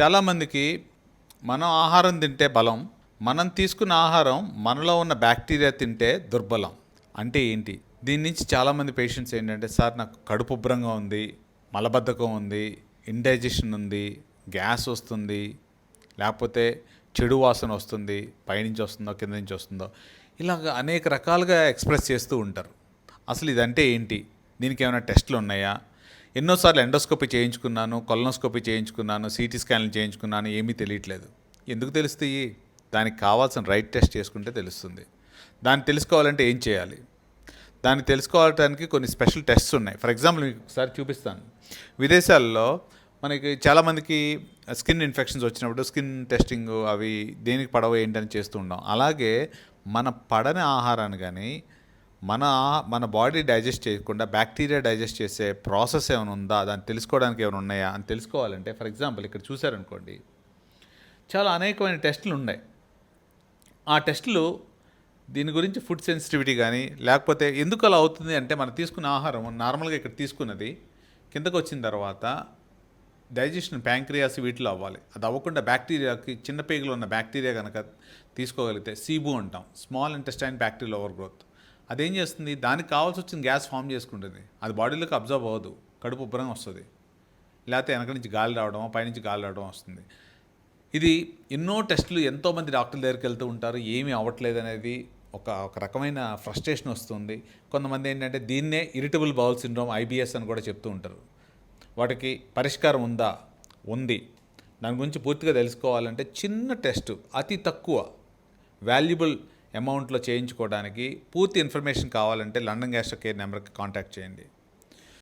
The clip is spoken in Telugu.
చాలామందికి మనం ఆహారం తింటే బలం మనం తీసుకున్న ఆహారం మనలో ఉన్న బ్యాక్టీరియా తింటే దుర్బలం. అంటే ఏంటి? దీని నుంచి చాలామంది పేషెంట్స్ ఏంటంటే సార్ నాకు కడుపు ఉబ్బరంగా ఉంది మలబద్ధకం ఉంది ఇండైజెషన్ ఉంది గ్యాస్ వస్తుంది లేకపోతే చెడు వాసన వస్తుంది పైనుంచి వస్తుందో కింద నుంచి వస్తుందో. ఇలాగ అనేక రకాలుగా ఎక్స్ప్రెస్ చేస్తూ ఉంటారు. అసలు ఇదంటే ఏంటి? దీనికి ఏమైనా టెస్ట్లు ఉన్నాయా? ఎన్నోసార్లు ఎండోస్కోపీ చేయించుకున్నాను కొలనోస్కోపీ చేయించుకున్నాను సిటీ స్కాన్లు చేయించుకున్నాను ఏమీ తెలియట్లేదు. ఎందుకు తెలుస్తాయి? దానికి కావాల్సిన రైట్ టెస్ట్ చేసుకుంటే తెలుస్తుంది. దాన్ని తెలుసుకోవాలంటే ఏం చేయాలి? దాన్ని తెలుసుకోవడానికి కొన్ని స్పెషల్ టెస్ట్స్ ఉన్నాయి. ఫర్ ఎగ్జాంపుల్ మీకు ఒకసారి చూపిస్తాను. విదేశాల్లో మనకి చాలామందికి స్కిన్ ఇన్ఫెక్షన్స్ వచ్చినప్పుడు స్కిన్ టెస్టింగ్ అవి దేనికి పడవ ఏంటని చేస్తూ ఉంటాం అలాగే మన పడని ఆహారాన్ని కానీ మన మన బాడీ డైజెస్ట్ చేయకుండా బ్యాక్టీరియా డైజెస్ట్ చేసే ప్రాసెస్ ఏమైనా ఉందా? దాన్ని తెలుసుకోవడానికి ఏమైనా ఉన్నాయా? అని తెలుసుకోవాలంటే ఫర్ ఎగ్జాంపుల్ ఇక్కడ చూసారనుకోండి చాలా అనేకమైన టెస్టులు ఉన్నాయి. ఆ టెస్టులు దీని గురించి ఫుడ్ సెన్సిటివిటీ కానీ లేకపోతే ఎందుకు అలా అవుతుంది అంటే మనం తీసుకున్న ఆహారం నార్మల్గా ఇక్కడ తీసుకున్నది కిందకు వచ్చిన తర్వాత డైజెషన్ ప్యాంక్రియాస్ వీటిలో అవ్వాలి. అది అవ్వకుండా బ్యాక్టీరియాకి చిన్న పేగులో ఉన్న బ్యాక్టీరియా కనుక తీసుకోగలిగితే సీబు అంటాం. Small intestine bacterial overgrowth. అదేం చేస్తుంది? దానికి కావాల్సి వచ్చిన గ్యాస్ ఫామ్ చేసుకుంటుంది. అది బాడీలోకి అబ్జర్వ్ అవ్వదు. కడుపు ఉబ్బరంగా వస్తుంది. లేకపోతే వెనక నుంచి గాలి రావడం పైనుంచి గాలి రావడం వస్తుంది. ఇది ఎన్నో టెస్టులు ఎంతోమంది డాక్టర్ల దగ్గరికి వెళ్తూ ఉంటారు. ఏమీ అవ్వట్లేదు అనేది ఒక ఒక రకమైన ఫ్రస్ట్రేషన్ వస్తుంది. కొంతమంది ఏంటంటే దీన్నే ఇరిటబుల్ బౌల్ సిండ్రోమ్ ఐబిఎస్ అని కూడా చెప్తూ ఉంటారు. వాటికి పరిష్కారం ఉందా? ఉంది. దాని గురించి పూర్తిగా తెలుసుకోవాలంటే చిన్న టెస్ట్ అతి తక్కువ వాల్యుబుల్ అమౌంట్లో చేయించుకోవడానికి పూర్తి ఇన్ఫర్మేషన్ కావాలంటే లండన్ గ్యాస్ట్రో కేర్ నెంబర్కి కాంటాక్ట్ చేయండి.